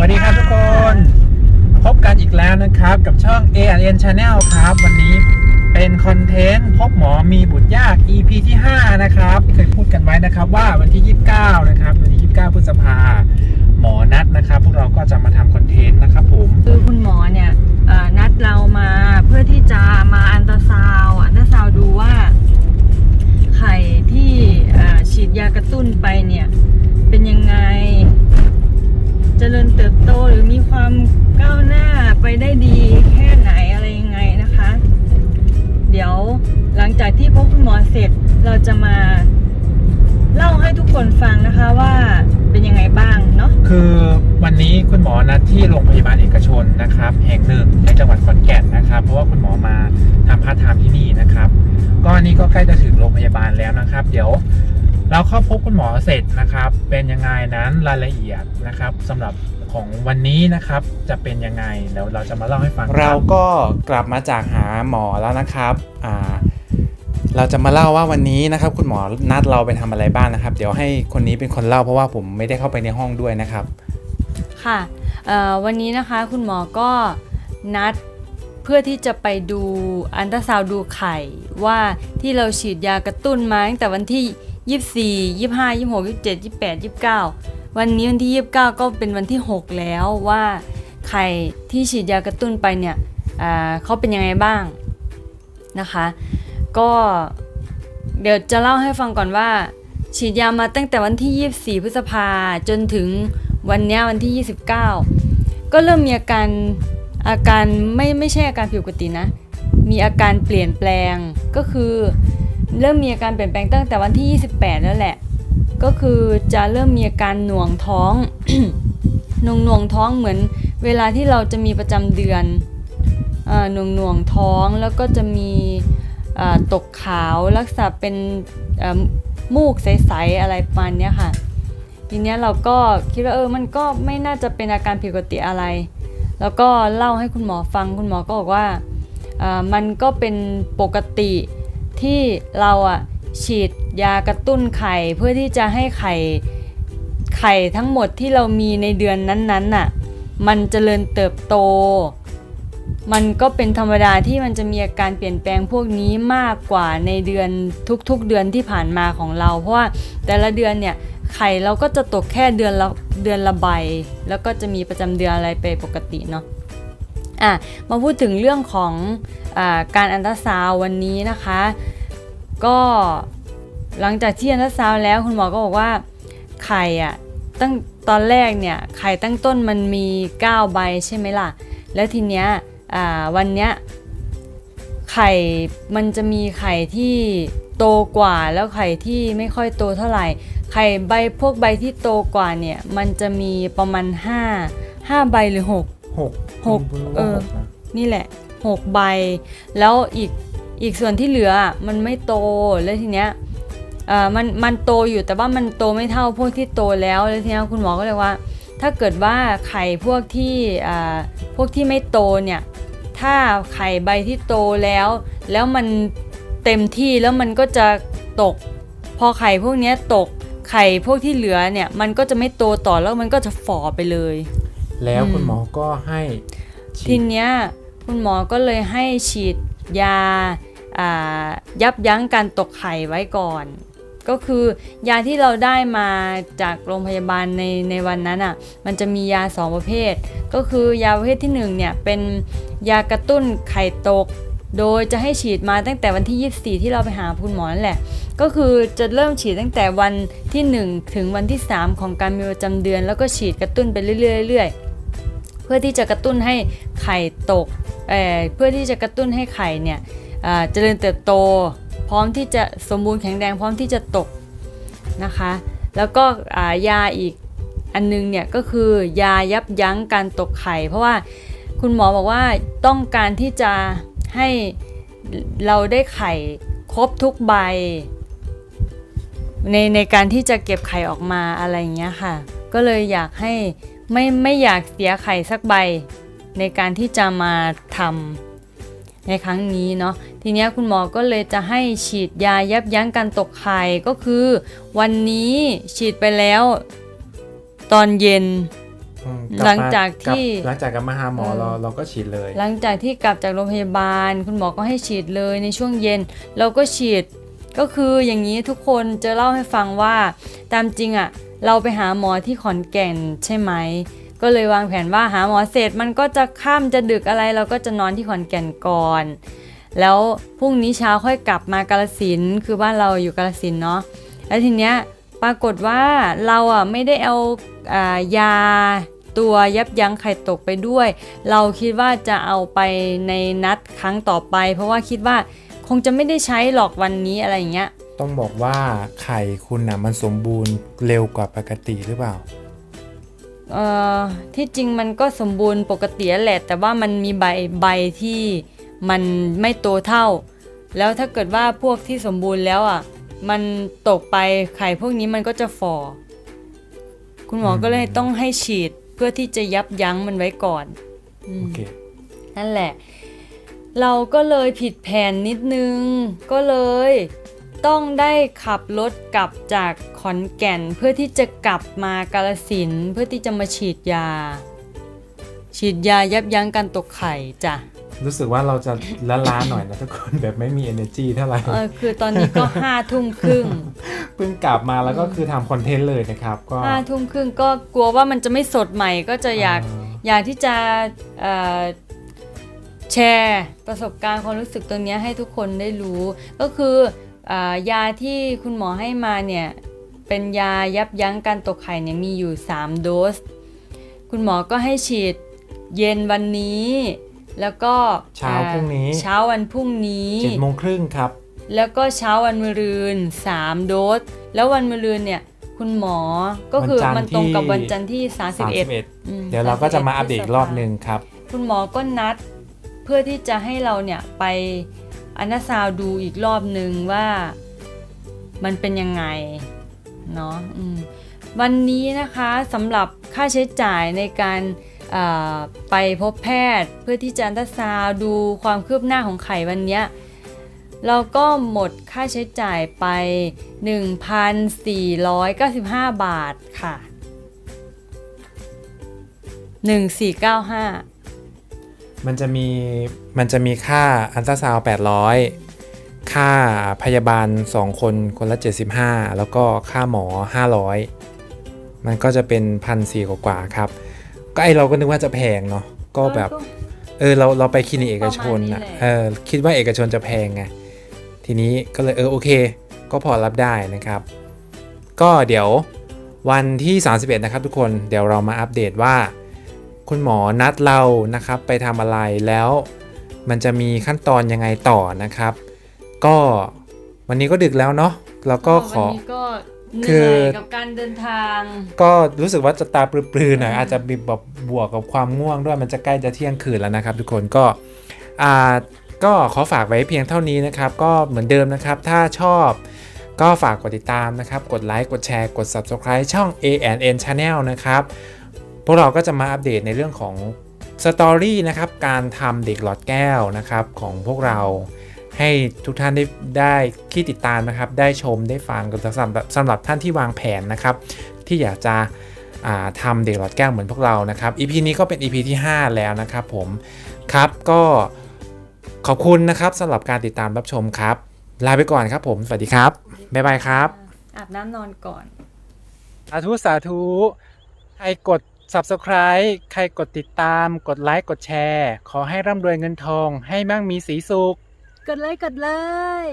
สวัสดีครับทุกคน พบกันอีกแล้วนะครับ กับช่อง A N Channel ครับ วันนี้เป็นคอนเทนต์พบหมอมีบุตรยาก EP ที่ 5 นะครับที่เคยพูดกันไว้นะครับว่าวันที่ 29 นะครับวันที่ 29 พฤษภาหมอนัดนะครับ พวกเราก็จะมาทำคอนเทนต์นะครับผม คือ เสร็จเราจะมาเล่าให้ทุกคนฟังนะคะว่าเป็นยังไงบ้างเนาะคือวันนี้คุณหมอนัดที่โรงพยาบาลเอกชนนะครับ แห่งหนึ่งในจังหวัดขอนแก่นนะครับ เพราะว่าคุณหมอมาทำพาร์ทไทม์ที่นี่นะครับ ก็อันนี้ก็ใกล้จะถึงโรงพยาบาลแล้วนะครับ เดี๋ยวเราเข้าพบคุณหมอเสร็จนะครับ เป็นยังไงนั้นรายละเอียดนะครับสำหรับของวันนี้นะครับจะเป็นยังไงเดี๋ยวเราจะมาเล่าให้ฟัง เราก็กลับมาจากหาหมอแล้วนะครับอ่า เราจะมาเล่าว่าวันนี้นะครับ คุณหมอนัดเราไปทำอะไรบ้างนะครับ เดี๋ยวให้คนนี้เป็นคนเล่าเพราะว่าผมไม่ได้เข้าไปในห้องด้วยนะครับ ค่ะวันนี้นะคะคุณหมอก็นัดเพื่อที่จะไปดูอันตราซาวดูไข่ ว่าที่เราฉีดยากระตุ้นมาตั้งแต่วันที่ 24 25 26 27 28 29 วันนี้วันที่ 29 ก็เป็นวันที่ 6 แล้วว่าไข่ที่ฉีดยากระตุ้นไปเนี่ยเขาเป็นยังไงบ้างนะคะ ก็เดี๋ยวจะเล่าให้ฟังก่อนว่า ฉีดยามาตั้งแต่วันที่ 24 พฤษภาจนถึงวันเนี้ยวันที่ 29 ก็เริ่มมีอาการอาการไม่ไม่ใช่อาการผิดปกตินะ มีอาการเปลี่ยนแปลงก็คือเริ่มมีอาการเปลี่ยนแปลงตั้งแต่วันที่ 28 แล้วแหละ ก็คือจะเริ่มมีอาการหน่วงท้องหน่วงหน่วงท้องเหมือน เวลาที่เราจะมีประจำเดือนอหน่วงหน่วงท้องแล้วก็จะมี ตกขาวลักษณะเป็นมูกใสๆอะไรประมาณนี้ค่ะ ทีเนี้ยเราก็คิดว่าเออมันก็ไม่น่าจะเป็นอาการผิดปกติอะไร แล้วก็เล่าให้คุณหมอฟังคุณหมอก็บอกว่ามันก็เป็นปกติที่เราอะฉีดยากระตุ้นไข่เพื่อที่จะให้ไข่ไข่ทั้งหมดที่เรามีในเดือนนั้นๆน่ะมันเจริญเติบโต มันก็เป็นธรรมดาที่มันจะมีอาการเปลี่ยนแปลงพวกนี้มากกว่าในเดือนทุกๆเดือนที่ผ่านมาของเรา เพราะว่าแต่ละเดือนเนี่ยไข่เราก็จะตกแค่เดือนละเดือนละใบ แล้วก็จะมีประจำเดือนอะไรไปปกติเนาะอะมาพูดถึงเรื่องของอการอันตราซาววันนี้นะคะ ก็หลังจากที่อันตราซาวแล้วคุณหมอก็บอกว่าไข่อะตั้งตอนแรกเนี่ยไข่ตั้งต้นมันมี 9 ใบใช่ไหมล่ะ แล้วทีเนี้ย วันเนี้ยไข่มันจะมีไข่ที่โตกว่าแล้วไข่ที่ไม่ค่อยโตเท่าไหร่ ไข่ใบพวกใบที่โตกว่าเนี่ยมันจะมีประมาณ 5 5 ใบหรือ6หกหกคุณรู้เอว่าอหกนะนี่แหละ 6 ใบ แล้วอีกอีกส่วนที่เหลืออะมันไม่โตแล้วทีเนี้ยเอ่อมันมันโตอยู่แต่ว่ามันโตไม่เท่าพวกที่โตแล้วแล้วทีเนี้ยคุณหมอก็เลยว่า ถ้าเกิดว่าไข่พวกที่อ่าพวกที่ไม่โตเนี่ยถ้าไข่ใบที่โตแล้ว แล้วมันเต็มที่แล้วมันก็จะตก พอไข่พวกเนี้ยตกไข่พวกที่เหลือเนี่ยมันก็จะไม่โตต่อแล้วมันก็จะฝ่อไปเลย แล้วคุณอืมหมอก็ให้ฉีทีดเนี้ยคุณหมอก็เลยให้ฉีดยาอ่ายับยั้งการตกไข่ไว้ก่อน ก็คือยาที่เราได้มาจากโรงพยาบาลในในวันนั้นอะมันจะมียาสองประเภท ก็คือยาประเภทที่หนึ่งเนี่ยเป็นยากระตุ้นไข่ตก โดยจะให้ฉีดมาตั้งแต่วันที่ 24 ที่เราไปหาคุณหมอนั่นแหละ ก็คือจะเริ่มฉีดตั้งแต่วันที่ 1 ถึงวันที่ 3 ของการมีประจำเดือน แล้วก็ฉีดกระตุ้นไปเรื่อยๆเพื่อที่จะกระตุ้นให้ไข่ตกเเพื่อที่จะกระตุ้นให้ไข่เนี่ยเจริญเติบโต พร้อมที่จะสมบูรณ์แข็งแรงพร้อมที่จะตกนะคะ แล้วก็ายาอีกอันนึงเนี่ยก็คือยายับยั้งการตกไข่เพราะว่าคุณหมอบอกว่าต้องการที่จะให้เราได้ไข่ครบทุกใบ ในในการที่จะเก็บไข่ออกมาอะไรอย่างเงี้ยค่ะ ก็เลยอยากให้ไม่ไม่อยากเสียไข่สักใบ ในการที่จะมาทำในครั้งนี้เนาะ ทีเนี้ยคุณหมอก็เลยจะให้ฉีดยายับยั้งการตกไข่ก็คือ วันนี้ฉีดไปแล้ว ตอนเย็น อืมหลังจากที่กลับหลังจากกลับมาหาหมอเออเราเราก็ฉีดเลย หลังจากที่กลับจากโรงพยาบาล คุณหมอก็ให้ฉีดเลยในช่วงเย็น เราก็ฉีดก็คืออย่างนี้ทุกคนจะเล่าให้ฟังว่า ตามจริงอะ่ะเราไปหาหมอที่ขอนแก่นใช่ไหม ก็เลยวางแผนว่าหาหมอเสร็จมันก็จะค่ำจะดึกอะไรเราก็จะนอนที่ขอนแก่นก่อน แล้วพรุ่งนี้เช้าค่อยกลับมากาลสินธุ์คือบ้านเราอยู่กาลสินธุ์เนาะแล้วทีเนี้ยปรากฏว่าเราอะไม่ได้เอาอายาตัวยับยั้งไข่ตกไปด้วย เราคิดว่าจะเอาไปในนัดครั้งต่อไป เพราะว่าคิดว่าคงจะไม่ได้ใช้หรอกวันนี้อะไรอย่างเงี้ยต้องบอกว่าไข่คุณน่ะมันสมบูรณ์เร็วกว่าปกติหรือเปล่าเอ่อที่จริงมันก็สมบูรณ์ปกติแหละ แต่ว่ามันมีใบใบที่ มันไม่โตเท่า แล้วถ้าเกิดว่าพวกที่สมบูรณ์แล้วอะ มันตกไปไข่พวกนี้มันก็จะฝ่อ คุณหมอก็เลยต้องให้ฉีดเพื่อที่จะยับยั้งมันไว้ก่อนอืมโอเคนั่นแหละ เราก็เลยผิดแผนนิดนึง ก็เลยต้องได้ขับรถกลับจากขอนแก่นเพื่อที่จะกลับมากาลสินธุ์เพื่อที่จะมาฉีดยา ฉีดยายับยั้งการตกไข่จ้ะ รู้สึกว่าเราจะละล้าหน่อยนะทุกคนแบบไม่มี energy เท่าไหร่เออคือตอนนี้ก็ห้าทุ่มครึ่งเพิ่งกลับมาแล้วก็คือทำคอนเทนต์เลยนะครับ ก็ห้าทุ่มครึ่งก็กลัวว่ามันจะไม่สดใหม่ก็จะอยากอ่าอยากที่จะเอ่อแชร์ประสบการณ์ความรู้สึกตรงเนี้ยให้ทุกคนได้รู้ ก็คืออายาที่คุณหมอให้มาเนี่ย เป็นยายับยั้งการตกไข่เนี่ยมีอยู่ 3 โดส คุณหมอก็ให้ฉีดเย็นวันนี้ แล้วก็เช้าพรุ่งนี้เช้าวันพรุ่งนี้เจ็ดโมงครึ่งครับ แล้วก็เช้าวันมะรืน3โดส แล้ววันมะรืนเนี่ยคุณหมอก็คือวันจันทร์มันตรงกับที่วันจันทร์ที่ 31 31อืมเดี๋ยวเราก็จะมา31อัปเดตอีกรอบหนึ่งครับ คุณหมอก็นัดเพื่อที่จะให้เราเนี่ยไปอันนาซาวด์ดูอีกรอบหนึ่งว่ามันเป็นยังไงเนาะอืมวันนี้นะคะสำหรับค่าใช้จ่ายในการเอ่อ ไปพบแพทย์เพื่อที่จะอันตราซาวดูความคืบหน้าของไข่วันนี้เราก็หมดค่าใช้จ่ายไป 1,495 บาทค่ะ 1495 มันจะมี มันจะมีค่าอันตราซาวด์800 ค่าพยาบาล 2 คนคนละ 75 แล้วก็ค่าหมอ 500 มันก็จะเป็นพันสี่กว่าครับ ก็ไอเราก็นึกว่าจะแพงเนาะก็แบบเออเราเราไปคลินิกเอกชนประมาณนี้อะแหละเออคิดว่าเอกชนจะแพงไงทีนี้ก็เลยเออโอเค ก็พอรับได้นะครับ ก็เดี๋ยววันที่ 31 นะครับทุกคนเดี๋ยวเรามาอัปเดตว่า คุณหมอนัดเรานะครับไปทำอะไรแล้วมันจะมีขั้นตอนยังไงต่อนะครับ ก็วันนี้ก็ดึกแล้วเนาะแล้วก็ขอวันนี้ก็ เหคืนื่ออยกับการเดินทาง ก็รู้สึกว่าจะตาปรือๆหน่อยอืมอาจจะมีแบบบวกกับความง่วงด้วยมันจะใกล้จะเที่ยงคืนแล้วนะครับ ทุกคนก็อ่าก็ขอฝากไว้เพียงเท่านี้นะครับ ก็เหมือนเดิมนะครับ ถ้าชอบก็ฝากกดติดตามนะครับ กดไลค์กดแชร์กด Subscribe ช่อง ANN Channel นะครับ พวกเราก็จะมาอัปเดตในเรื่องของสตอรี่นะครับ การทำเด็กหลอดแก้วนะครับของพวกเรา ให้ทุกท่านได้ได้ที่ติดตามนะครับ ได้ชมได้ฟังกันสำหรับสำหรับท่านที่วางแผนนะครับ ที่อยากจะอ่าทำเด็กหลอดแก้วเหมือนพวกเรานะครับ EP นี้ก็เป็น EP ที่ 5 แล้วนะครับผมครับก็ขอบคุณนะครับสำหรับการติดตามรับชมครับ ลาไปก่อนครับผม สวัสดีครับ บ๊ายบายครับ อาบน้ำนอนก่อน สาธุ สาธุ ใครกด subscribe ใครกดติดตาม กดไลค์ กดแชร์ ขอให้ร่ำรวยเงินทอง ให้มั่งมีสีสุข กดเลยกดเลย